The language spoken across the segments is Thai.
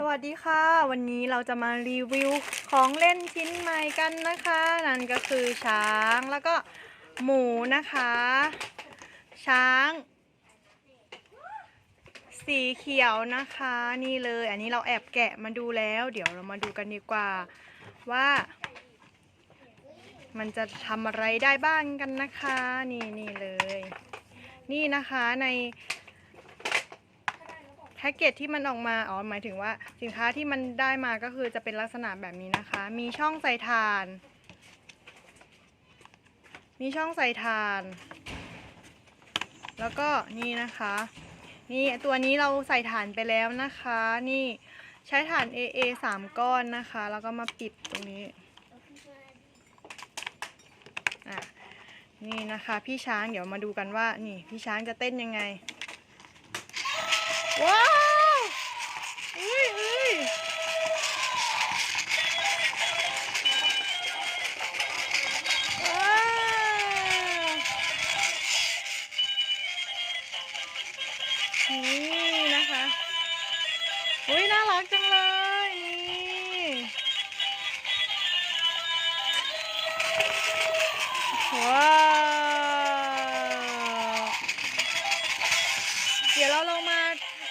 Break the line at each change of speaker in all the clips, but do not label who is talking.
สวัสดีค่ะ วันนี้เราจะมารีวิวของเล่นชิ้นใหม่กันนะคะ นั่นก็คือช้างแล้วก็หมูนะคะ ช้าง สีเขียวนะคะนี่เลย อันนี้เราแอบแกะมาดูแล้ว เดี๋ยวเรามาดูกันดีกว่าว่า มันจะทำอะไรได้บ้างกันนะคะ นี่นี่เลย นี่นะคะใน แพ็กเกจที่มันออกมาอ๋อหมายถึงว่าสินค้าที่มันได้มาก็คือจะเป็นลักษณะแบบนี้นะคะ มีช่องใส่ถ่าน มีช่องใส่ถ่าน แล้วก็นี่นะคะ นี่ตัวนี้เราใส่ถ่านไปแล้วนะคะ นี่ใช้ถ่าน AA 3 ก้อนนะคะ แล้วก็มาปิดตรงนี้อะนี่นะคะ พี่ช้างเดี๋ยวมาดูกันว่า นี่พี่ช้างจะเต้นยังไง ว้าวเดี๋ยวเราลงมา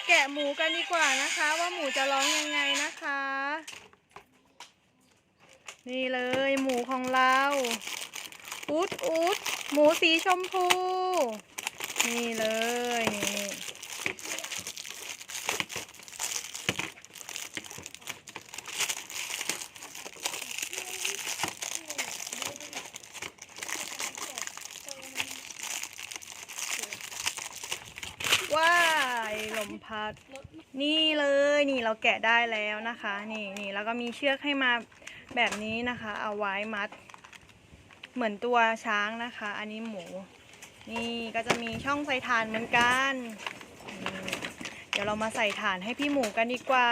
แกะหมูกันดีกว่านะคะ ว่าหมูจะร้องยังไงนะคะ นี่เลยหมูของเราอูดอูดหมูสีชมพู นี่เลยนี่ว้าย ลมพัด นี่เลยนี่เราแกะได้แล้วนะคะ นี่นี่แล้วก็มีเชือกให้มาแบบนี้นะคะ เอาไว้มัด เหมือนตัวช้างนะคะ อันนี้หมู นี่ก็จะมีช่องใส่ถ่านเหมือนกันนเดี๋ยวเรามาใส่ถ่านให้พี่หมูกันดีกว่า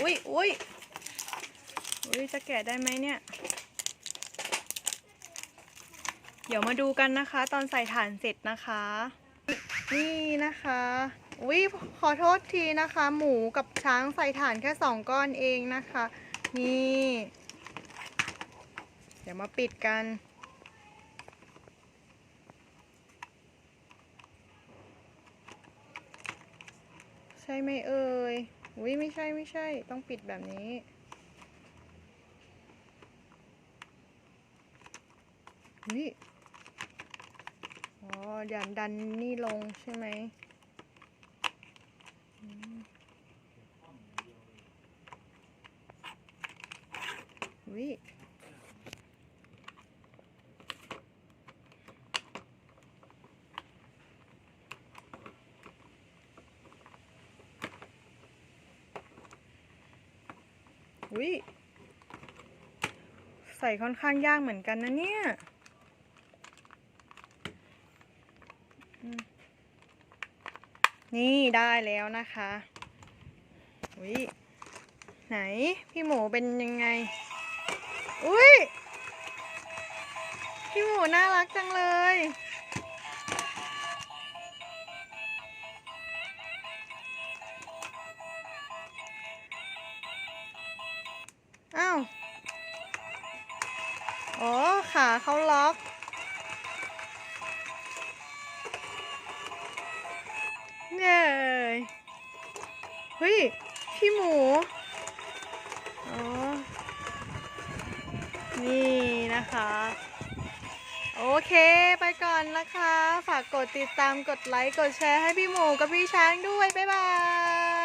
อุ้ยอุ้ยอุ้ยจะแกะได้ไหมเนี่ย เดี๋ยวมาดูกันนะคะ ตอนใส่ถ่านเสร็จนะคะ นี่นะคะอุ้ยขอโทษทีนะคะ หมูกับช้างใส่ถ่านแค่สองก้อนเองนะคะ นี่ เดี๋ยวมาปิดกัน ใช่ไหมเอ่ยอุ้ยไม่ใช่ไม่ใช่ ต้องปิดแบบนี้อุ้ย อ๋อดันดันนี่ลงใช่ไหมอืมวิวิใส่ค่อนข้างยากเหมือนกันนะเนี่ย นี่ได้แล้วนะคะอุ้ยไหนพี่หมูเป็นยังไง อุ้ยพี่หมูน่ารักจังเลย อ้าว อ๋อขาเขาล็อก เย้เฮ้ย พี่หมูอ๋อนี่นะคะ โอเคไปก่อนนะคะ ฝากกดติดตามกดไลค์ กดแชร์ให้พี่หมูกับพี่ช้างด้วย บ๊ายบาย